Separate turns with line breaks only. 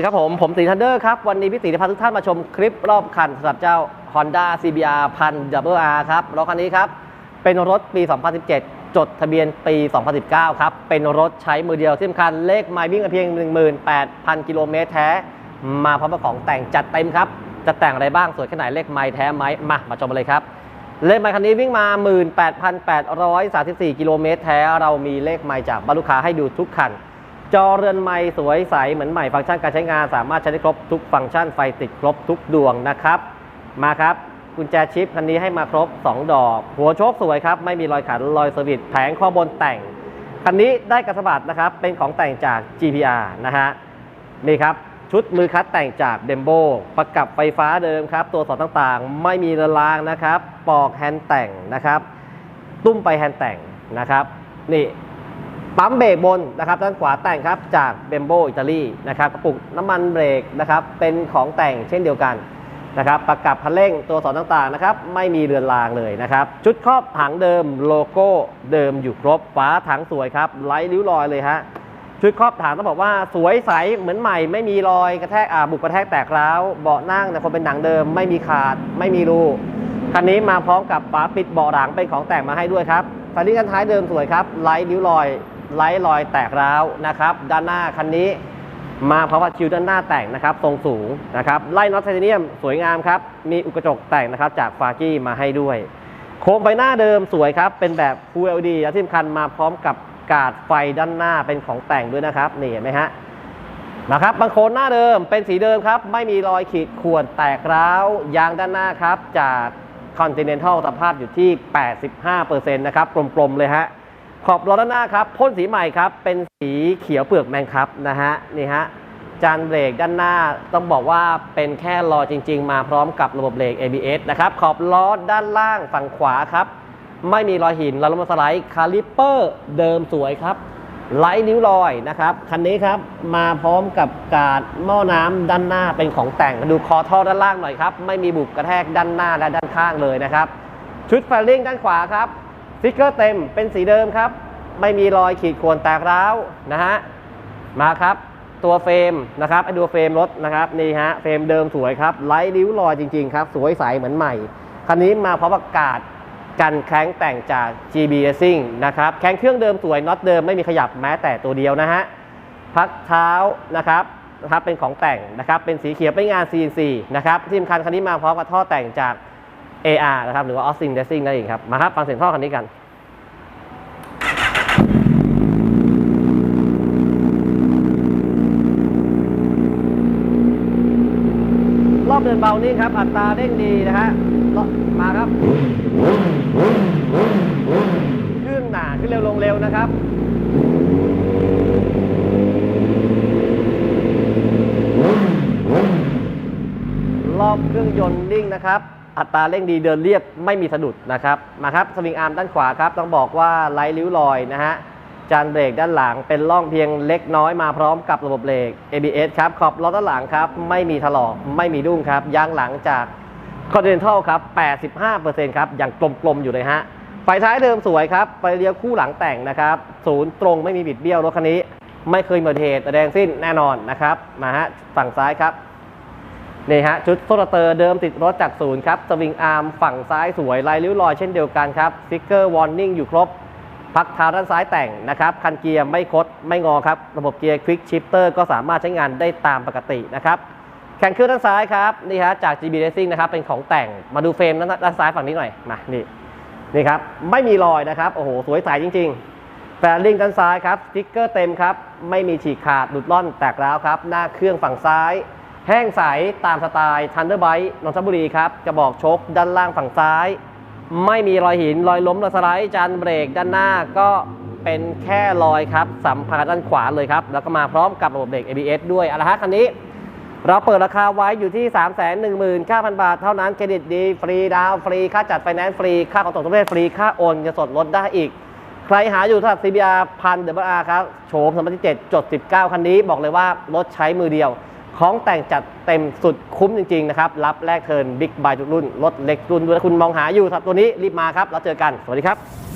ดีครับผม ผมสีทันเดอร์ครับ วันนี้พี่สีจะพาทุกท่านมาชมคลิปรอบคันสำหรับเจ้า Honda CBR 1000 WR ครับรถคันนี้ครับ เป็นรถปี 2017 จดทะเบียนปี 2019 ครับ เป็นรถใช้มือเดียวที่สำคัญเลขไมล์วิ่งเพียง 18,000 กิโลเมตรแท้ มาพร้อมกับของแต่งจัดเต็มครับ จะแต่งอะไรบ้างสวยแค่ไหนเลขไมล์แท้ไหมมามาชมกันเลยครับเลขไมล์คันนี้วิ่งมา 18,834 กิโลเมตรแท้เรามีเลขไมล์จากบ้านลูกค้าให้ดูทุกคัน จอเรือนไม้สวยใสเหมือนใหม่ฟังก์ชันการใช้งานสามารถใช้ได้ครบทุกฟังก์ชันไฟติดครบทุกดวงนะครับ มาครับกุญแจชิปคันนี้ให้มาครบ 2 ดอก หัวโชคสวยครับ ไม่มีรอยขันรอยสวิตแผงข้อบนแต่ง คันนี้ได้กระสบัดนะครับ เป็นของแต่งจาก GPR นะฮะนี่ครับชุดมือคัดแต่งจากเดมโบประกับไฟฟ้าเดิมครับ ตัวสอดต่างๆ ไม่มีระลางนะครับ ปอกแฮนด์แต่งนะครับ ตุ้มไปแฮนด์แต่งนะครับ นี่ ปั๊มเบรกบนนะครับด้านขวาแต่งครับจากเบมโบอิตาลีนะครับกระปุกน้ำมันเบรกนะครับเป็นของแต่งเช่นเดียวกันนะครับประกับคันเร่งตัวสอนต่างๆนะครับไม่มีเรือนรางเลยนะครับชุดครอบถังเดิมโลโก้เดิมอยู่ครบฝาถังสวยครับไร้ริ้วรอยเลยฮะชุดครอบถังต้องบอกว่าสวยใสเหมือนใหม่ ไม่มีรอยกระแทกอ่าบุกกระแทกแตกร้าวเบาะนั่งแต่คนเป็นหนังเดิมไม่มีขาดไม่มีรูคันนี้มาพร้อมกับฝาปิดเบาะหลังเป็นของแต่งมาให้ด้วยครับไฟลิ้กันท้ายเดิมสวยครับไร้ริ้วรอย ไร้รอยแตกร้าวนะครับ ด้านหน้าคันนี้มาเพราะว่าคิวด้านหน้าแต่งนะครับ ทรงสูงนะครับ ไล่น็อตไทเทเนียมสวยงามครับ มีอุกระจกแต่งนะครับจากฟากี้มาให้ด้วย โครงใบหน้าเดิมสวยครับ เป็นแบบ Full LED และที่สำคัญมาพร้อมกับกาดไฟด้านหน้าเป็นของแต่งด้วยนะครับ นี่เห็นไหมฮะนะครับบางโคนหน้าเดิมเป็นสีเดิมครับ ไม่มีรอยขีดข่วนแตกร้าวยางด้านหน้าครับ จาก Continental สภาพอยู่ที่ 85%นะครับกลมๆเลยฮะ ขอบล้อด้านหน้าครับพ่นสีใหม่ครับเป็นสีเขียวเปลือกแมงครับนะฮะนี่ฮะจานเบรกด้านหน้าต้องบอกว่าเป็นแค่ล้อจริง ๆ มาพร้อมกับระบบเบรก ABS นะครับขอบล้อด้านล่างฝั่งขวาครับ ไม่มีรอยหินรอล้มสไลด์คาลิปเปอร์เดิมสวยครับไร้นิ้วรอยนะครับคันนี้ครับมาพร้อมกับกาดหม้อน้ำด้านหน้าเป็นของแต่งดูคอท่อด้านล่างหน่อยครับไม่มีบุบกระแทกด้านหน้าและด้านข้างเลยนะครับ ชุดไฟลิ่งด้านขวาครับ สติ๊กเกอร์เต็มเป็นสีเดิมครับ ไม่มีรอยขีดข่วนแตกร้าวนะฮะมาครับตัวเฟรมนะครับไอ้ดูเฟรมรถนะครับนี่ฮะเฟรมเดิมสวยครับไร้ริ้วรอยจริง ๆ ครับ สวยใสเหมือนใหม่ คันนี้มาพร้อมประกาศกันแข้งแต่งจาก GB Racing นะครับแข้งเครื่องเดิมสวยน็อตเดิมไม่มีขยับแม้แต่ตัวเดียวนะฮะพักเท้านะครับนะครับเป็นของแต่งนะครับเป็นสีเขียวเป็นงาน CNC นะครับที่สำคัญคันนี้มาพร้อมกับท่อแต่งจาก AR นะครับหรือว่า Austin Racing นั่นเองครับ มาครับฟังเสียงท่อคันนี้กันรอบเดินเบานี่ครับ อัตราเร่งดีนะฮะมาครับเครื่องหนาขึ้นเร็วลงเร็วนะครับรอบเครื่องยนต์นิ่งนะครับ อัตราเร่งดีเดินเรียบไม่มีสะดุดนะครับ มาครับสวิงอาร์มด้านขวาครับต้องบอกว่าไร้ริ้วรอยนะฮะจานเบรกด้านหลังเป็นร่องเพียงเล็กน้อยมาพร้อมกับระบบเบรก ABS ครับขอบล้อด้านหลังครับไม่มีถลอกไม่มีดุ้งครับยางหลังจาก Continental ครับ 85%ครับอย่างกลมๆอยู่เลยฮะไฟท้ายเดิมสวยครับไฟเลี้ยวคู่หลังแต่งนะครับศูนย์ตรงไม่มีบิดเบี้ยวรถคันนี้ ไม่เคยมีอุบัติเหตุแดงสิ้นแน่นอนนะครับมาฮะฝั่งซ้ายครับ นี่ฮะชุดโซลเตอร์เดิมติดรถจากศูนย์ครับสวิงอาร์มฝั่งซ้ายสวยลายริ้วรอยเช่นเดียวกันครับสติ๊กเกอร์วอร์นิ่งอยู่ครบ พักเท้าด้านซ้ายแต่งนะครับคันเกียร์ไม่คดไม่งอครับ ระบบเกียร์ควิกชิปเตอร์ก็สามารถใช้งานได้ตามปกตินะครับแข่งเครื่องด้านซ้ายครับนี่ฮะจาก GB Racing นะครับเป็นของแต่งมาดูเฟรมด้านด้านซ้ายฝั่งนี้หน่อยมานี่นี่ครับไม่มีรอยนะครับโอ้โหสวยใสจริง ๆแฟลิ่งด้านซ้ายครับสติ๊กเกอร์เต็มครับไม่มีฉีกขาดหลุดล่อนแตกร้าวครับหน้าเครื่องฝั่งซ้าย แห้งใสตามสไตล์ Thunderbite นนทบุรีครับกระบอกชกด้านล่างฝั่งซ้าย ไม่มีรอยหินรอยล้มรอยสไลด์จานเบรกด้านหน้าก็เป็นแค่รอยครับ สัมผัสด้านขวาเลยครับ แล้วก็มาพร้อมกับระบบเบรก ABS ด้วยอาละฮะคันนี้ เราเปิดราคาไว้อยู่ที่ 3 1 9 0 0 0 บาท เท่านั้นเครดิตดี ฟรีดาวฟรี ค่าจัดไฟแนนซ์ฟรี ค่าขนส่งทุกประเภทฟรี ค่าโอนเงินสดลดได้อีก ใครหาอยู่สำหรับ CBR พันเดบอาร์ครับโฉม2017จด 19 คันนี้บอกเลยว่ารถใช้มือเดียว ของแต่งจัดเต็มสุดคุ้มจริง ๆ นะครับ รับแลกเทิร์นบิ๊กบายทุกรุ่น รถเล็กรุ่นด้วยถ้าคุณมองหาอยู่ครับตัวนี้รีบมาครับ แล้วเจอกัน สวัสดีครับ